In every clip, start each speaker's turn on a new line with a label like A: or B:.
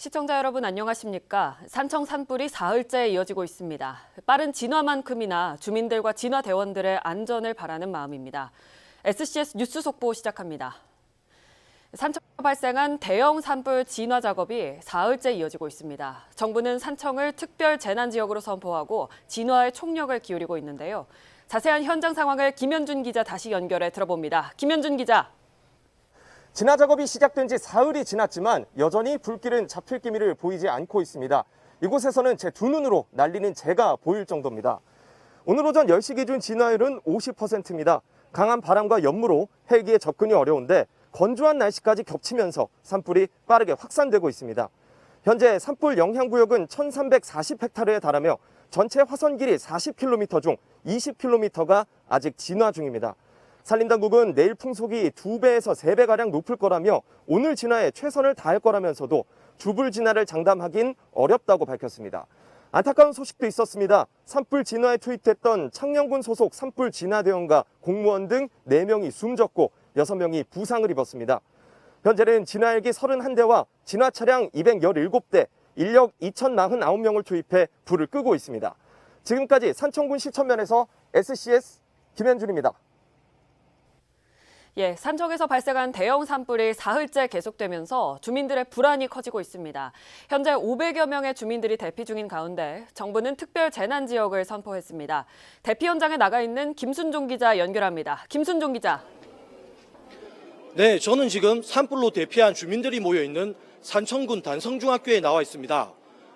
A: 시청자 여러분 안녕하십니까? 산청 산불이 사흘째 이어지고 있습니다. 빠른 진화만큼이나 주민들과 진화 대원들의 안전을 바라는 마음입니다. SCS 뉴스 속보 시작합니다. 산청에서 발생한 대형 산불 진화 작업이 사흘째 이어지고 있습니다. 정부는 산청을 특별 재난 지역으로 선포하고 진화에 총력을 기울이고 있는데요. 자세한 현장 상황을 김현준 기자 다시 연결해 들어봅니다. 김현준 기자.
B: 진화 작업이 시작된 지 사흘이 지났지만 여전히 불길은 잡힐 기미를 보이지 않고 있습니다. 이곳에서는 제 두 눈으로 날리는 재가 보일 정도입니다. 오늘 오전 10시 기준 진화율은 50%입니다. 강한 바람과 연무로 헬기에 접근이 어려운데 건조한 날씨까지 겹치면서 산불이 빠르게 확산되고 있습니다. 현재 산불 영향 구역은 1340헥타르에 달하며 전체 화선 길이 40km 중 20km가 아직 진화 중입니다. 산림당국은 내일 풍속이 2배에서 3배가량 높을 거라며 오늘 진화에 최선을 다할 거라면서도 주불 진화를 장담하긴 어렵다고 밝혔습니다. 안타까운 소식도 있었습니다. 산불 진화에 투입됐던 창녕군 소속 산불 진화대원과 공무원 등 4명이 숨졌고 6명이 부상을 입었습니다. 현재는 진화헬기 31대와 진화 차량 217대, 인력 2,049명을 투입해 불을 끄고 있습니다. 지금까지 산청군 시천면에서 SCS 김현준입니다.
A: 예, 산청에서 발생한 대형 산불이 사흘째 계속되면서 주민들의 불안이 커지고 있습니다. 현재 500여 명의 주민들이 대피 중인 가운데 정부는 특별 재난 지역을 선포했습니다. 대피 현장에 나가 있는 김순종 기자 연결합니다. 김순종 기자.
C: 네, 저는 지금 산불로 대피한 주민들이 모여 있는 산청군 단성중학교에 나와 있습니다.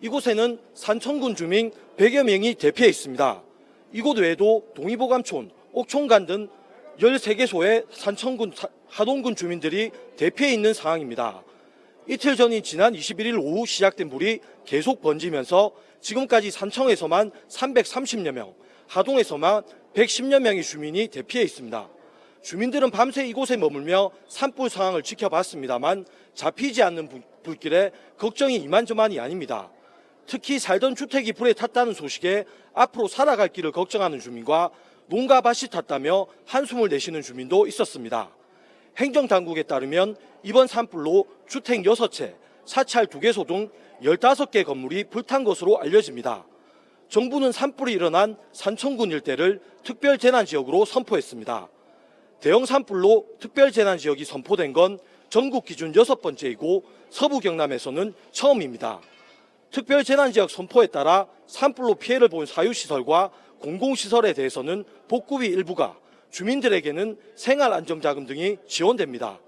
C: 이곳에는 산청군 주민 100여 명이 대피해 있습니다. 이곳 외에도 동의보감촌, 옥촌간 등 13개소의 산청군 사- 하동군 주민들이 대피해 있는 상황입니다. 이틀 전인 지난 21일 오후 시작된 불이 계속 번지면서 지금까지 산청에서만 330여 명, 하동에서만 110여 명의 주민이 대피해 있습니다. 주민들은 밤새 이곳에 머물며 산불 상황을 지켜봤습니다만 잡히지 않는 불- 불길에 걱정이 이만저만이 아닙니다. 특히 살던 주택이 불에 탔다는 소식에 앞으로 살아갈 길을 걱정하는 주민과 농가 밭이 탔다며 한숨을 내쉬는 주민도 있었습니다. 행정당국에 따르면 이번 산불로 주택 6채, 사찰 2개소 등 15개 건물이 불탄 것으로 알려집니다. 정부는 산불이 일어난 산청군 일대를 특별 재난 지역으로 선포했습니다. 대형 산불로 특별 재난 지역이 선포된 건 전국 기준 여섯 번째이고 서부 경남에서는 처음입니다. 특별 재난 지역 선포에 따라 산불로 피해를 본 사유시설과 공공시설에 대해서는 복구비 일부가 주민들에게는 생활안정자금 등이 지원됩니다.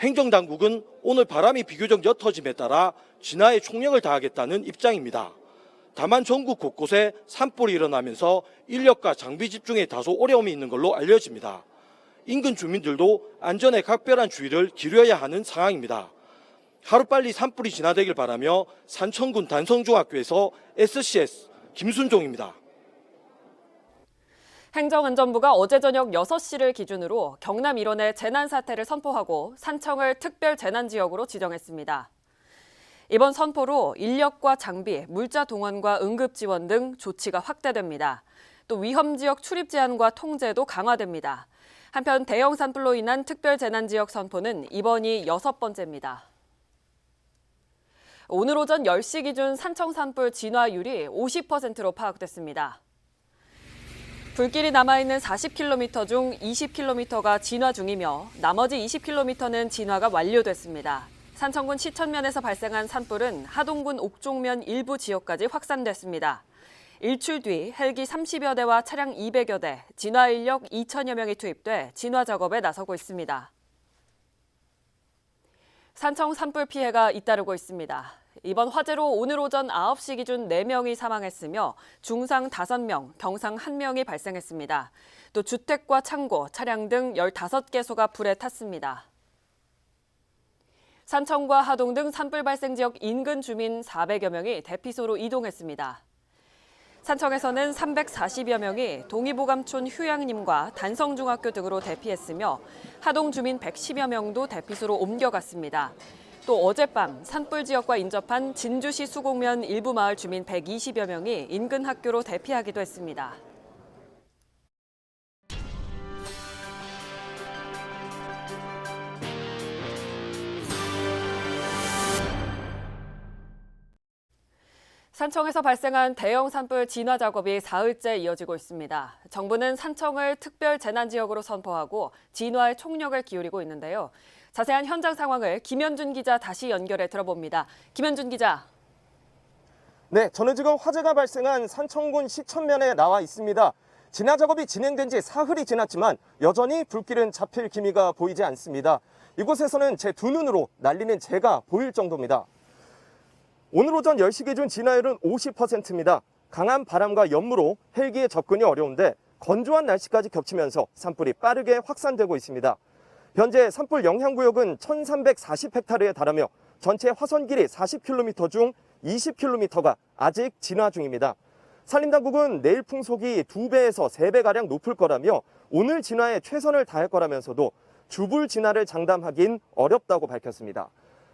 C: 행정당국은 오늘 바람이 비교적 옅어짐에 따라 진화에 총력을 다하겠다는 입장입니다. 다만 전국 곳곳에 산불이 일어나면서 인력과 장비 집중에 다소 어려움이 있는 걸로 알려집니다. 인근 주민들도 안전에 각별한 주의를 기울여야 하는 상황입니다. 하루빨리 산불이 진화되길 바라며 산청군 단성중학교에서 SCS 김순종입니다.
A: 행정안전부가 어제 저녁 6시를 기준으로 경남 일원의 재난 사태를 선포하고 산청을 특별 재난 지역으로 지정했습니다. 이번 선포로 인력과 장비, 물자 동원과 응급 지원 등 조치가 확대됩니다. 또 위험 지역 출입 제한과 통제도 강화됩니다. 한편 대형 산불로 인한 특별 재난 지역 선포는 이번이 여섯 번째입니다. 오늘 오전 10시 기준 산청 산불 진화율이 50%로 파악됐습니다. 불길이 남아있는 40km 중 20km가 진화 중이며 나머지 20km는 진화가 완료됐습니다. 산청군 시천면에서 발생한 산불은 하동군 옥종면 일부 지역까지 확산됐습니다. 일출 뒤 헬기 30여 대와 차량 200여 대, 진화 인력 2천여 명이 투입돼 진화 작업에 나서고 있습니다. 산청 산불 피해가 잇따르고 있습니다. 이번 화재로 오늘 오전 9시 기준 4명이 사망했으며 중상 5명, 경상 1명이 발생했습니다. 또 주택과 창고, 차량 등 15개소가 불에 탔습니다. 산청과 하동 등 산불 발생 지역 인근 주민 400여 명이 대피소로 이동했습니다. 산청에서는 340여 명이 동의보감촌 휴양림과 단성중학교 등으로 대피했으며 하동 주민 110여 명도 대피소로 옮겨갔습니다. 또 어젯밤 산불 지역과 인접한 진주시 수곡면 일부 마을 주민 120여 명이 인근 학교로 대피하기도 했습니다. 산청에서 발생한 대형 산불 진화 작업이 사흘째 이어지고 있습니다. 정부는 산청을 특별 재난 지역으로 선포하고 진화에 총력을 기울이고 있는데요. 자세한 현장 상황을 김현준 기자 다시 연결해 들어봅니다. 김현준 기자.
B: 네, 저는 지금 화재가 발생한 산청군 시천면에 나와 있습니다. 진화 작업이 진행된 지 사흘이 지났지만 여전히 불길은 잡힐 기미가 보이지 않습니다. 이곳에서는 제 두 눈으로 날리는 재가 보일 정도입니다. 오늘 오전 10시 기준 진화율은 50%입니다. 강한 바람과 연무로 헬기의 접근이 어려운데 건조한 날씨까지 겹치면서 산불이 빠르게 확산되고 있습니다. 현재 산불 영향구역은 1340헥타르에 달하며 전체 화선 길이 40km 중 20km가 아직 진화 중입니다. 산림당국은 내일 풍속이 2배에서 3배가량 높을 거라며 오늘 진화에 최선을 다할 거라면서도 주불 진화를 장담하긴 어렵다고 밝혔습니다.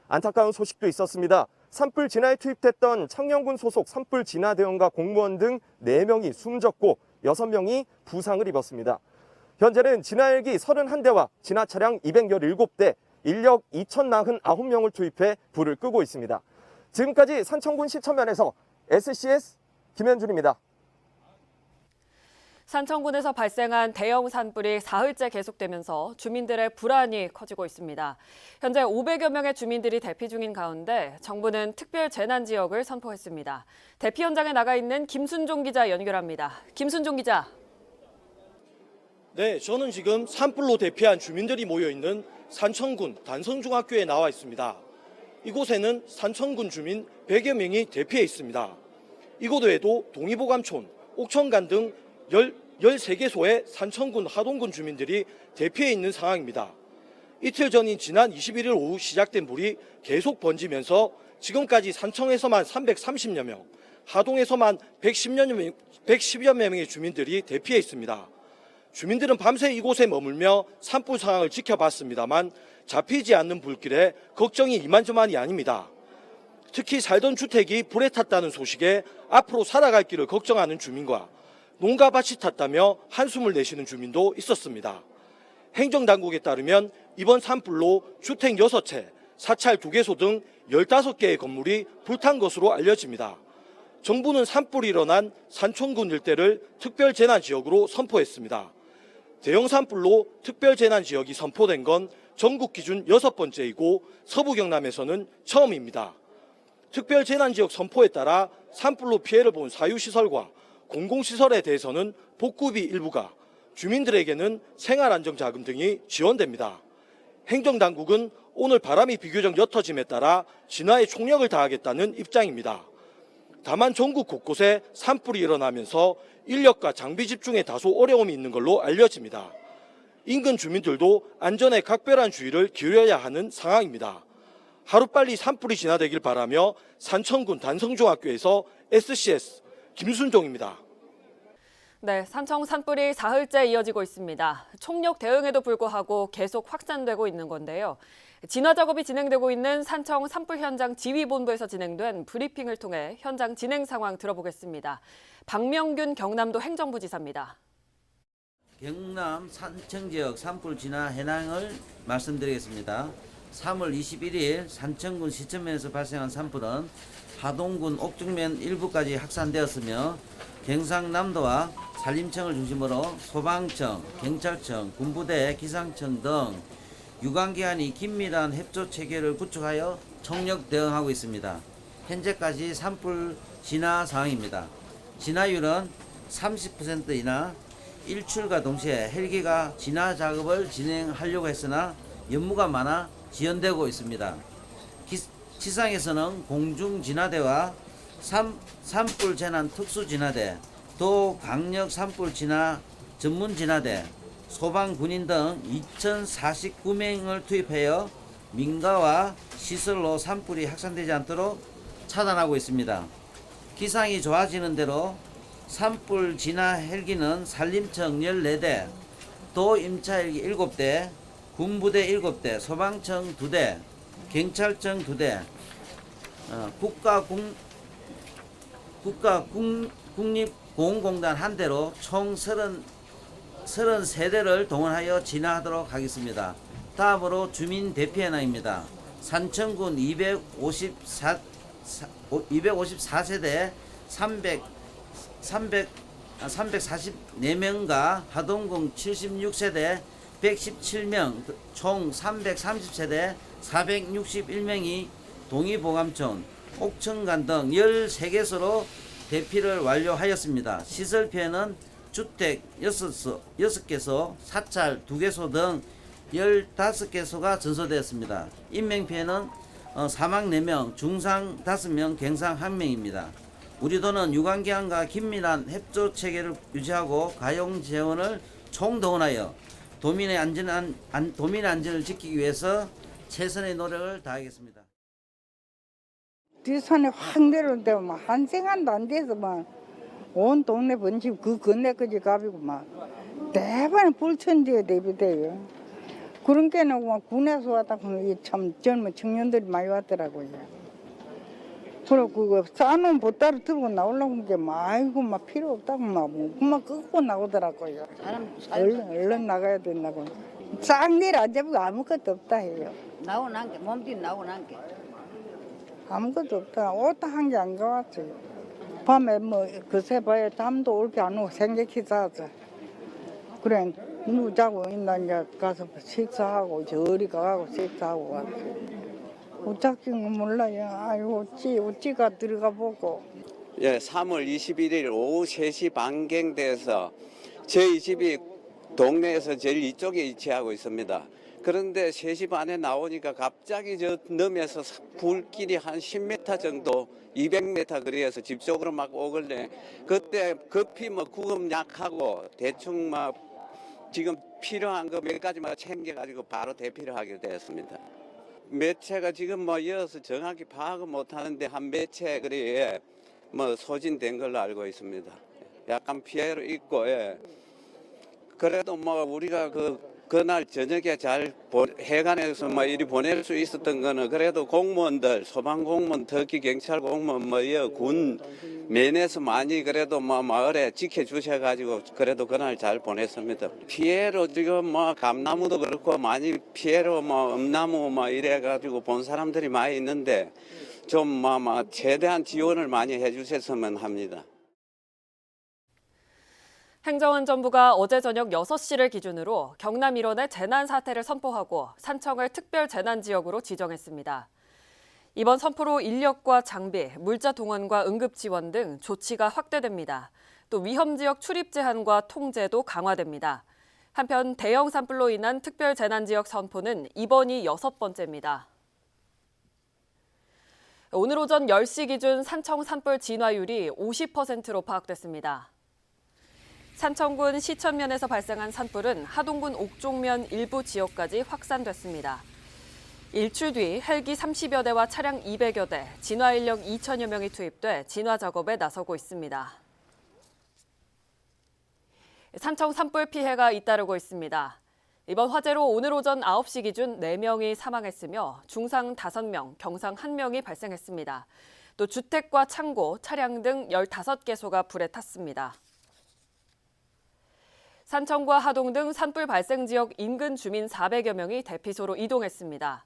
B: 안타까운 소식도 있었습니다. 산불 진화에 투입됐던 창녕군 소속 산불 진화 대원과 공무원 등 4명이 숨졌고 6명이 부상을 입었습니다. 현재는 진화헬기 31대와 진화 차량 217대, 인력 2,049명을 투입해 불을 끄고 있습니다. 지금까지 산청군 시천면에서 SCS 김현준입니다.
A: 산청군에서 발생한 대형 산불이 사흘째 계속되면서 주민들의 불안이 커지고 있습니다. 현재 500여 명의 주민들이 대피 중인 가운데 정부는 특별 재난 지역을 선포했습니다. 대피 현장에 나가 있는 김순종 기자 연결합니다. 김순종 기자.
C: 네, 저는 지금 산불로 대피한 주민들이 모여 있는 산청군 단성중학교에 나와 있습니다. 이곳에는 산청군 주민 100여 명이 대피해 있습니다. 이곳 외에도 동의보감촌, 옥천간 등 13개소의 산청군 하동군 주민들이 대피해 있는 상황입니다. 이틀 전인 지난 21일 오후 시작된 불이 계속 번지면서 지금까지 산청에서만 330여 명, 하동에서만 110여, 명, 110여 명의 주민들이 대피해 있습니다. 주민들은 밤새 이곳에 머물며 산불 상황을 지켜봤습니다만 잡히지 않는 불길에 걱정이 이만저만이 아닙니다. 특히 살던 주택이 불에 탔다는 소식에 앞으로 살아갈 길을 걱정하는 주민과 농가밭이 탔다며 한숨을 내쉬는 주민도 있었습니다. 행정당국에 따르면 이번 산불로 주택 6채, 사찰 2개소 등 15개의 건물이 불탄 것으로 알려집니다. 정부는 산불이 일어난 산촌군 일대를 특별재난지역으로 선포했습니다. 대형 산불로 특별 재난 지역이 선포된 건 전국 기준 여섯 번째이고 서부 경남에서는 처음입니다. 특별 재난 지역 선포에 따라 산불로 피해를 본 사유 시설과 공공 시설에 대해서는 복구비 일부가 주민들에게는 생활 안정 자금 등이 지원됩니다. 행정 당국은 오늘 바람이 비교적 옅어짐에 따라 진화에 총력을 다하겠다는 입장입니다. 다만 전국 곳곳에 산불이 일어나면서 인력과 장비 집중에 다소 어려움이 있는 걸로 알려집니다. 인근 주민들도 안전에 각별한 주의를 기울여야 하는 상황입니다. 하루빨리 산불이 진화되길 바라며 산청군 단성중학교에서 SCS 김순종입니다.
A: 네, 산청 산불이 사흘째 이어지고 있습니다. 총력 대응에도 불구하고 계속 확산되고 있는 건데요. 진화 작업이 진행되고 있는 산청 산불 현장 지휘본부에서 진행된 브리핑을 통해 현장 진행 상황 들어보겠습니다. 박명균 경남도 행정부지사입니다.
D: 경남 산청 지역 산불 진화 현황을 말씀드리겠습니다. 3월 21일 산청군 시천면에서 발생한 산불은 하동군 옥중면 일부까지 확산되었으며 경상남도와 산림청을 중심으로 소방청, 경찰청, 군부대, 기상청 등 유관기관이 긴밀한 협조 체계를 구축하여 총력 대응하고 있습니다. 현재까지 산불 진화 상황입니다. 진화율은 30% 이나 일출과 동시에 헬기가 진화 작업을 진행하려고 했으나 연무가 많아 지연되고 있습니다. 기, 지상에서는 공중 진화대와 산, 산불 재난 특수 진화대, 도 강력 산불 진화 전문 진화대, 소방 군인 등 2,049명을 투입하여 민가와 시설로 산불이 확산되지 않도록 차단하고 있습니다. 기상이 좋아지는 대로 산불 진화 헬기는 산림청 14대, 도 임차 헬기 7대, 군부대 7대, 소방청 2대, 경찰청 2대, 어, 국가 공, 국가 국, 국립 공공단 한 대로 총 30, 33대를 동원하여 진화하도록 하겠습니다. 다음으로 주민 대피 현황입니다. 산청군 254, 254세대 300 300 아, 344명과 하동군 76세대 117명 총 330세대 461명이 동의보감촌, 옥천간 등 13개소로 대피를 완료하였습니다. 시설 피해는 주택 6소, 6개소, 사찰 2개소 등 15개소가 전소되었습니다. 인명 피해는 어, 사망 4명, 중상 5명, 갱상 1명입니다. 우리 도는 유관기관과 긴밀한 협조 체계를 유지하고 가용 재원을 총동원하여 도민의 안전한 안, 도민의 안전을 지키기 위해서 최선의 노력을 다하겠습니다.
E: 뒷산에 확 내려오는데 막한 시간도 안 돼서 막 온 동네 번집 그 건네까지 가비고 막 대반에 불천지에 대비돼요. 그런 게는 막 군에서 왔다 그러면 참 젊은 청년들이 많이 왔더라고요. 그리고 싸놓은 보따리 들고 나오려고 게 아이고 막 필요 없다고 막 뭐, 그만 끄고 나오더라고요. 얼른 얼른 나가야 된다고. 싹일 안 잡고 아무것도 없다 해요.
F: 나오는 게 몸뚱이 나오는 게
E: 아무것도 없다. 옷도 한 개 안 가왔어요. 밤에 뭐 그새 봐야 잠도 올게 안 오고 생각이 싸서 그래 누구 자고 있나 이제 가서 식사하고 저리 가고 식사하고. 어쩌긴 거 몰라요. 아이고 어찌 어찌가 들어가 보고
G: 예, 3월 21일 오후 3시 반경돼서 저희 집이 동네에서 제일 이쪽에 위치하고 있습니다. 그런데 3시 반에 나오니까 갑자기 저 넘에서 불길이 한 10m 정도, 200m 거리에서 집 쪽으로 막 오길래 그때 급히 뭐 구급 약하고 대충 막 지금 필요한 거 몇 가지만 챙겨가지고 바로 대피를 하게 되었습니다. 매체가 지금 뭐 이어서 정확히 파악은 못하는데 한 매체 그리 뭐 소진된 걸로 알고 있습니다. 약간 피해로 있고 예. 그래도 뭐 우리가 그 그날 저녁에 잘 보- 해관에서 뭐 이리 보낼 수 있었던 거는 그래도 공무원들 소방 공무원 특히 경찰 공무원 뭐군 면에서 많이 그래도 뭐 마을에 지켜주셔 가지고 그래도 그날 잘 보냈습니다. 피해로 지금 뭐 감나무도 그렇고 많이 피해로 뭐 음나무 뭐 이래 가지고 본 사람들이 많이 있는데 좀뭐 뭐 최대한 지원을 많이 해주셨으면 합니다.
A: 행정안전부가 어제 저녁 6시를 기준으로 경남 일원의 재난 사태를 선포하고 산청을 특별 재난 지역으로 지정했습니다. 이번 선포로 인력과 장비, 물자 동원과 응급 지원 등 조치가 확대됩니다. 또 위험 지역 출입 제한과 통제도 강화됩니다. 한편 대형 산불로 인한 특별 재난 지역 선포는 이번이 여섯 번째입니다. 오늘 오전 10시 기준 산청 산불 진화율이 50%로 파악됐습니다. 산청군 시천면에서 발생한 산불은 하동군 옥종면 일부 지역까지 확산됐습니다. 일출 뒤 헬기 30여 대와 차량 200여 대, 진화 인력 2천여 명이 투입돼 진화 작업에 나서고 있습니다. 산청 산불 피해가 잇따르고 있습니다. 이번 화재로 오늘 오전 9시 기준 4명이 사망했으며 중상 5명, 경상 1명이 발생했습니다. 또 주택과 창고, 차량 등 15개소가 불에 탔습니다. 산청과 하동 등 산불 발생 지역 인근 주민 400여 명이 대피소로 이동했습니다.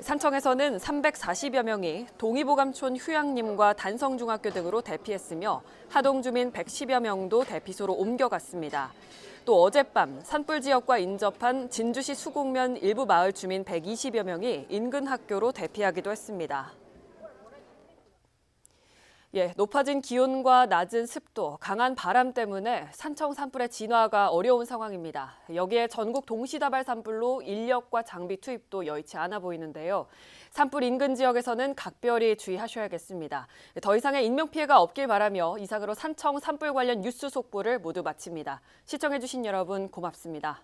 A: 산청에서는 340여 명이 동의보감촌 휴양림과 단성중학교 등으로 대피했으며 하동 주민 110여 명도 대피소로 옮겨갔습니다. 또 어젯밤 산불 지역과 인접한 진주시 수곡면 일부 마을 주민 120여 명이 인근 학교로 대피하기도 했습니다. 예, 높아진 기온과 낮은 습도, 강한 바람 때문에 산청 산불의 진화가 어려운 상황입니다. 여기에 전국 동시다발 산불로 인력과 장비 투입도 여의치 않아 보이는데요. 산불 인근 지역에서는 각별히 주의하셔야겠습니다. 더 이상의 인명 피해가 없길 바라며 이상으로 산청 산불 관련 뉴스 속보를 모두 마칩니다. 시청해주신 여러분 고맙습니다.